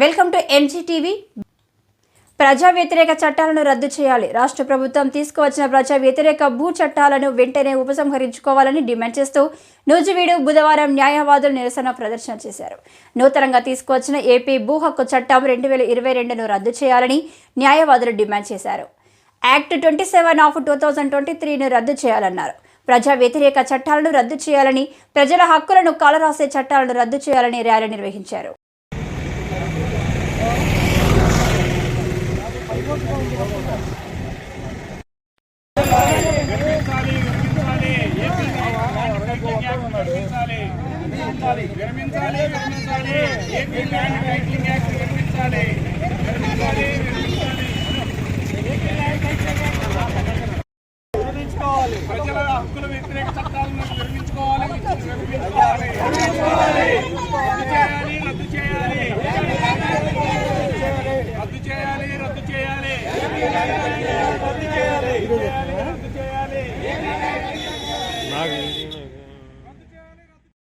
Welcome to ఎన్జీటీవీ. ప్రజా వ్యతిరేక చట్టాలను రద్దు చేయాలి. రాష్ట్ర ప్రభుత్వం తీసుకువచ్చిన ప్రజా వ్యతిరేక భూ చట్టాలను వెంటనే ఉపసంహరించుకోవాలని డిమాండ్ చేస్తూ నూజివీడు బుధవారం న్యాయవాదులు నిరసన ప్రదర్శన చేశారు. నూతనంగా తీసుకువచ్చిన ఏపీ భూ హక్కు చట్టం రెండు వేల ఇరవై రెండును రద్దు చేయాలని న్యాయవాదులు డిమాండ్ చేశారు. Act twenty seven of two thousand twenty త్రీను రద్దు చేయాలన్నారు. ప్రజా వ్యతిరేక చట్టాలను రద్దు చేయాలని ప్రజల హక్కులను కాలరాసే చట్టాలను రద్దు చేయాలని ర్యాలీ నిర్వహించారు. ప్రజల హక్కుల వ్యతిరేక చట్టాలను విరమించుకోవాలి ஆகுது